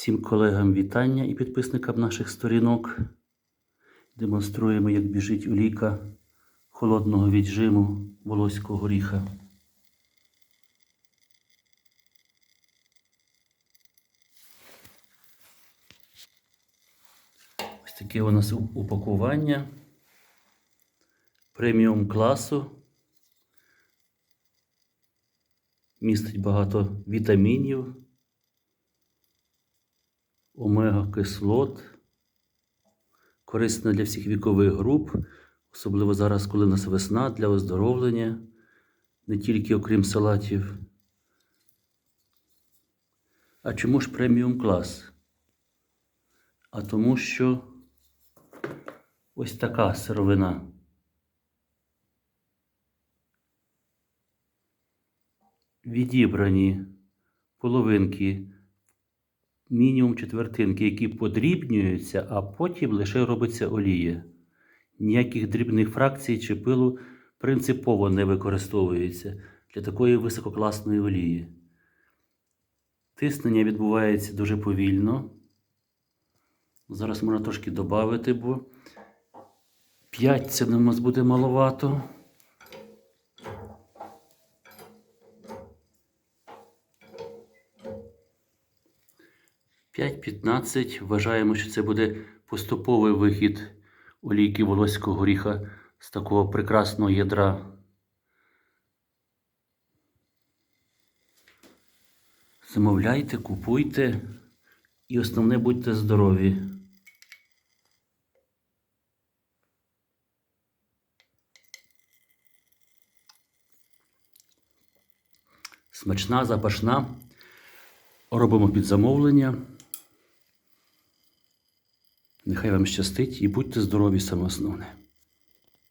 Всім колегам вітання і підписникам наших сторінок. Демонструємо, як біжить олійка холодного віджиму волоського горіха. Ось таке у нас упакування преміум класу. Містить багато вітамінів, омега-кислот, корисна для всіх вікових груп, особливо зараз, коли у нас весна для оздоровлення, не тільки окрім салатів. А чому ж преміум клас? А тому що ось така сировина. Відібрані половинки, мінімум четвертинки, які подрібнюються, а потім лише робиться олія. Ніяких дрібних фракцій чи пилу принципово не використовується для такої висококласної олії. Тиснення відбувається дуже повільно. Зараз можна трошки додати, бо 5 це у нас буде маловато. П'ять 15 Вважаємо, що це буде поступовий вихід олійки волоського горіха з такого прекрасного ядра. Замовляйте, купуйте і основне будьте здорові. Смачна, запашна. Робимо під замовлення. Нехай вам щастить і будьте здорові саме основне.